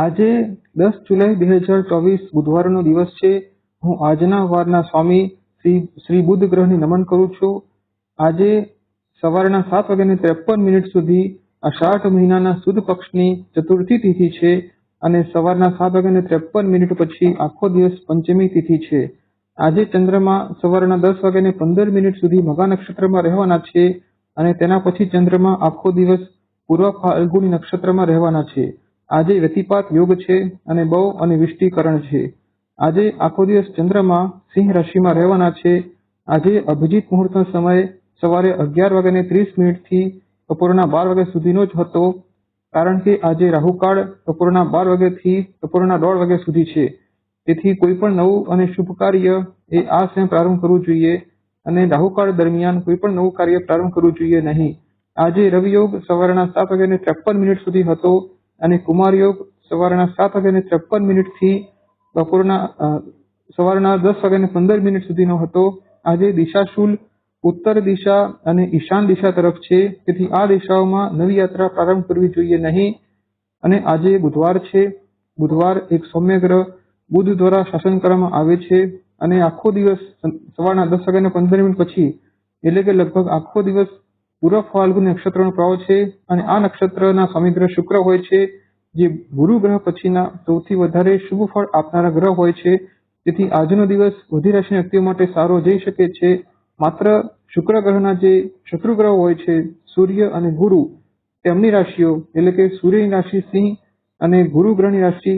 આજે દસ જુલાઈ બે હજાર ચોવીસ બુધવારનો દિવસ છે. હું આજના વારના સ્વામી શ્રી શ્રી બુદ્ધ ગ્રહને નમન કરું છું. આજે સવારના સાત વાગ્યાને ત્રેપન મિનિટ સુધી અષાઢ મહિનાના સુદ પક્ષની ચતુર્થી તિથિ છે અને સવારના સાત વાગ્યાને ત્રેપન મિનિટ પછી આખો દિવસ પંચમી તિથિ છે. આજે ચંદ્રમા સવારના દસ વાગ્યાને પંદર મિનિટ સુધી મઘા નક્ષત્રમાં રહેવાના છે અને તેના પછી ચંદ્રમા આખો દિવસ પૂર્વ ફાલ્ગુની નક્ષત્રમાં રહેવાના છે. આજે વ્યતિપાત યોગ છે અને બહુ અને વિષ્ટિકરણ છે. આજે આખો દિવસ ચંદ્રમાં સિંહ રાશિમાં રહેવાના છે. આજે અભિજીત મુહૂર્તનો સમય સવારે અગિયાર વાગ્યાને ત્રીસ મિનિટથી બપોરના બાર વાગ્યા સુધીનો જ હતો. કારણ કે આજે રાહુકાળ બપોરના બાર વાગ્યાથી બપોરના દોઢ વાગ્યા સુધી છે. તેથી કોઈ પણ નવું અને શુભ કાર્ય એ આ સમય પ્રારંભ કરવું જોઈએ અને રાહુકાળ દરમિયાન કોઈ પણ નવું કાર્ય પ્રારંભ કરવું જોઈએ નહીં. આજે રવિ યોગ સવારના સાત વાગ્યાને ત્રેપન મિનિટ સુધી હતો. અને કુમાર યોગ સવારના સાત વાગ્યાને ત્રેપન મિનિટથી બપોરના સવારના દસ વાગ્યાને પંદર મિનિટ સુધીનો હતો. આજે દિશાશુલ ઉત્તર દિશા અને ઈશાન દિશા તરફ છે. તેથી આ દિશાઓમાં નવી યાત્રા પ્રારંભ કરવી જોઈએ નહીં. અને આજે બુધવાર છે. બુધવાર એક સૌમ્ય ગ્રહ બુધ દ્વારા શાસન કરવામાં આવે છે અને આખો દિવસ સવારના દસ વાગ્યાને પંદર મિનિટ પછી, એટલે કે લગભગ આખો દિવસ પૂર્વ ફાલ્ગુ નક્ષત્રનો પ્રવાહ છે અને આ નક્ષત્રના સ્વામી શુક્ર હોય છે, જે ગુરુ ગ્રહ પછીના સૌથી વધારે શુભ ફળ આપનારા ગ્રહ હોય છે. તેથી આજનો દિવસ બધી રાશિના વ્યક્તિઓ માટે સારો જઈ શકે છે. માત્ર શુક્ર ગ્રહના જે શત્રુ ગ્રહ હોય છે, સૂર્ય અને ગુરુ, તેમની રાશિઓ, એટલે કે સૂર્યની રાશિ સિંહ અને ગુરુ ગ્રહની રાશિ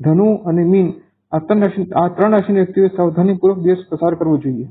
ધનુ અને મીન, આ ત્રણ રાશિના વ્યક્તિઓએ સાવધાનીપૂર્વક દિવસ પસાર કરવો જોઈએ.